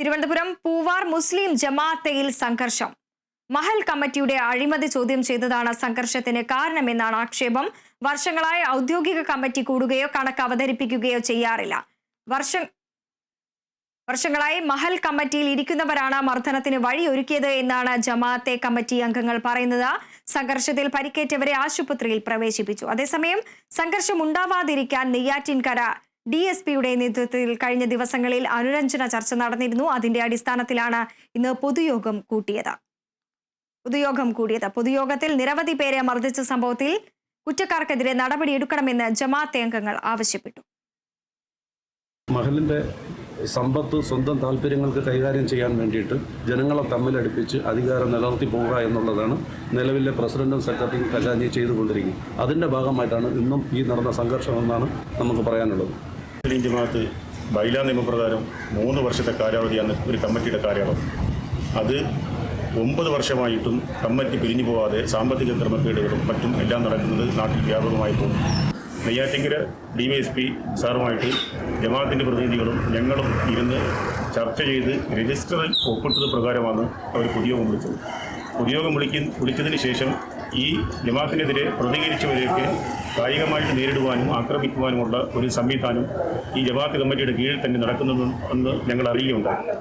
തിരുവനന്തപുരം പൂവാർ മുസ്ലിം ജമാഅത്തയിൽ സംഘർഷം. മഹൽ കമ്മിറ്റിയുടെ അഴിമതി ചോദ്യം ചെയ്തതാണ് സംഘർഷത്തിന് കാരണമെന്നാണ് ആക്ഷേപം. വർഷങ്ങളായി ഔദ്യോഗിക കമ്മിറ്റി കൂടുകയോ കണക്ക് അവതരിപ്പിക്കുകയോ ചെയ്യാറില്ല. വർഷം വർഷങ്ങളായി മഹൽ കമ്മിറ്റിയിൽ ഇരിക്കുന്നവരാണ് മർദ്ദനത്തിന് വഴിയൊരുക്കിയത് എന്നാണ് ജമാഅത്തെ കമ്മിറ്റി അംഗങ്ങൾ പറയുന്നത്. സംഘർഷത്തിൽ പരിക്കേറ്റവരെ ആശുപത്രിയിൽ പ്രവേശിപ്പിച്ചു. അതേസമയം സംഘർഷം ഉണ്ടാവാതിരിക്കാൻ നെയ്യാറ്റിൻകര ഡി എസ് പിയുടെ നേതൃത്വത്തിൽ കഴിഞ്ഞ ദിവസങ്ങളിൽ അനുരഞ്ജന ചർച്ച നടന്നിരുന്നു. അതിന്റെ അടിസ്ഥാനത്തിലാണ് ഇന്ന് പൊതുയോഗം കൂട്ടിയത്. പൊതുയോഗം കൂടിയത്. പൊതുയോഗത്തിൽ നിരവധി പേരെ മർദ്ദിച്ച സംഭവത്തിൽ കുറ്റക്കാർക്കെതിരെ നടപടിയെടുക്കണമെന്ന് ജമാഅത്തെ അംഗങ്ങൾ ആവശ്യപ്പെട്ടു. മഹലിന്റെ സമ്പത്ത് സ്വന്തം താല്പര്യങ്ങൾക്ക് കൈകാര്യം ചെയ്യാൻ വേണ്ടിയിട്ട് ജനങ്ങളെ തമ്മിലടുപ്പിച്ച് അധികാരം നിലനിർത്തി പോവുക എന്നുള്ളതാണ് നിലവിലെ പ്രസിഡന്റും സെക്രട്ടറിയും ഖജാഞ്ചി ചെയ്തുകൊണ്ടിരിക്കുന്നത്. അതിന്റെ ഭാഗമായിട്ടാണ് ഇന്നും ഈ നടന്ന സംഘർഷമെന്നാണ് നമുക്ക് പറയാനുള്ളത്. മുസ്ലിം ജമാഅത്ത് ബൈലാ നിയമപ്രകാരം മൂന്ന് വർഷത്തെ കാലാവധിയാണ് ഒരു കമ്മിറ്റിയുടെ കാലയളവ് അത് ഒമ്പത് വർഷമായിട്ടും കമ്മിറ്റി പിരിഞ്ഞു പോവാതെ സാമ്പത്തിക ക്രമക്കേടുകളും മറ്റും എല്ലാം നടക്കുന്നത് നാട്ടിൽ വ്യാപകമായി പോകുന്നു Neyyattinkara D Y S P സാറുമായിട്ട് ജമാഅത്തിന്റെ പ്രതിനിധികളും ഞങ്ങളും ഇരുന്ന് ചർച്ച ചെയ്ത് രജിസ്റ്ററിൽ ഒപ്പിട്ടത് പ്രകാരമാണ് അവർ പുതിയ വിളിച്ചത്. പൊതുയോഗം വിളിക്ക വിളിച്ചതിന് ശേഷം ഈ ജമാത്തിനെതിരെ പ്രതികരിച്ചവരെയൊക്കെ കായികമായിട്ട് നേരിടുവാനും ആക്രമിക്കുവാനുമുള്ള ഒരു സംവിധാനം ഈ ജമാഅത്ത് കമ്മിറ്റിയുടെ കീഴിൽ തന്നെ നടക്കുന്നു എന്ന് ഞങ്ങൾ അറിയുകയുണ്ടായി.